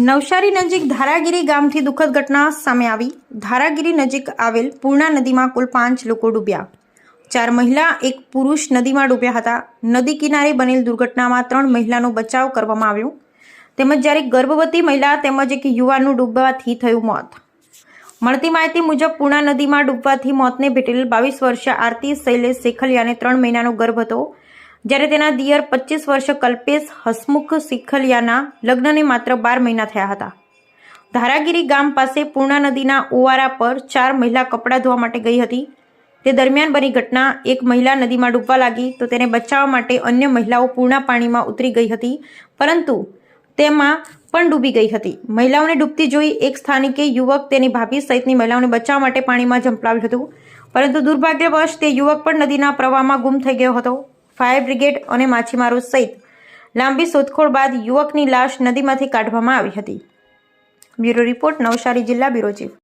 નવસારી નજીક ધારાગીરી ગામથી દુઃખદ ઘટના સામે આવી. ધારાગીરી નજીક આવેલ પૂર્ણા નદીમાં કુલ પાંચ લોકો ડૂબ્યા. ચાર મહિલા, એક પુરુષ નદીમાં ડૂબ્યા હતા. નદી કિનારે બનેલ દુર્ઘટનામાં ત્રણ મહિલાનો બચાવ કરવામાં આવ્યો. તેમજ જ્યારે ગર્ભવતી મહિલા તેમજ એક યુવાનનું ડૂબવાથી થયું મોત. મળતી માહિતી મુજબ, પૂર્ણા નદીમાં ડૂબવાથી મોતને ભેટેલ બાવીસ વર્ષીય આરતી શૈલેષ શેખલિયાને ત્રણ મહિનાનો ગર્ભ હતો. જ્યારે તેના દિયર પચીસ વર્ષ કલ્પેશ હસમુખ સિખલિયાના લગ્નને માત્ર બાર મહિના થયા હતા. ધારાગીરી ગામ પાસે પૂર્ણા નદીના ઓવારા પર ચાર મહિલા કપડાં ધોવા માટે ગઈ હતી. તે દરમિયાન બની ઘટના, એક મહિલા નદીમાં ડૂબવા લાગી તો તેને બચાવવા માટે અન્ય મહિલાઓ પૂર્ણા પાણીમાં ઉતરી ગઈ હતી, પરંતુ તેમાં પણ ડૂબી ગઈ હતી. મહિલાઓને ડૂબતી જોઈ એક સ્થાનિકે યુવક તેની ભાભી સહિતની મહિલાઓને બચાવવા માટે પાણીમાં ઝંપલાવ્યું હતું, પરંતુ દુર્ભાગ્યવશ તે યુવક પણ નદીના પ્રવાહમાં ગુમ થઈ ગયો હતો. ફાયર બ્રિગેડ અને માછીમારો સહિત લાંબી શોધખોળ બાદ યુવકની લાશ નદીમાંથી કાઢવામાં આવી હતી. બ્યુરો રિપોર્ટ નવસારી જિલ્લા બ્યુરો ચીફ.